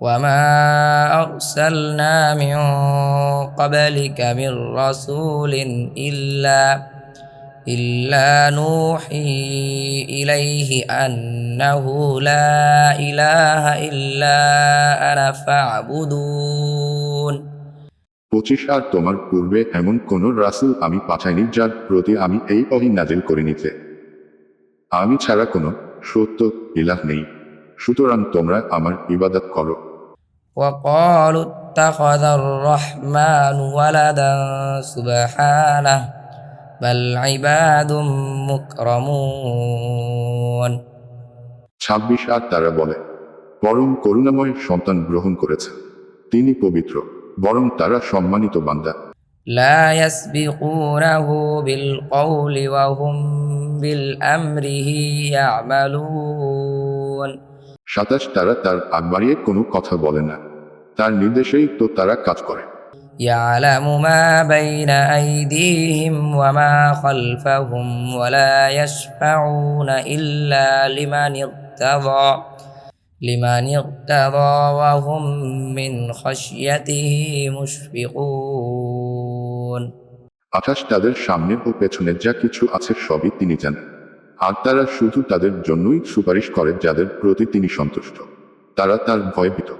وما أرسلنا من قبلك من رسول إلا إلا نوحي إليه أنه لا إله إلا أنا فاعبدون পঁচিশ আর তোমার পূর্বে এমন কোন রাসূল আমি পাঠাইনি যার প্রতি আমি এই অহি নাজিল করিনিতে আমি ছাড়া কোনো সত্য ইলাহ নেই সুতরাং তোমরা আমার ইবাদত করো وقالوا اتخذ الرحمن ولدا سبحانه بل عباد مكرمون ছাব্বিশ আর তারা বলে পরম করুণাময় সন্তান গ্রহণ করেছে তিনি পবিত্র বরং তারা সম্মানিত বান্দা لا يسبقونه بالقول وهم بالأمره يعملون সাতাশ তারা তার আগ বাড়িয়ে কোনো কথা বলে না তার নির্দেশেই তো তারা কাজ করে يعلم ما بين أيديهم وما خلفهم ولا يشفعون إلا لمن ارتضى لمن ارتضى وهم من خشيته مشفقون আকাশ তাদের সামনে ও পেছনে যা কিছু আছে সবই তিনি জানেন আর তারা শুধু তাদের জন্যই সুপারিশ করে যাদের প্রতি তিনি সন্তুষ্ট। তারা তার ভয়ভীত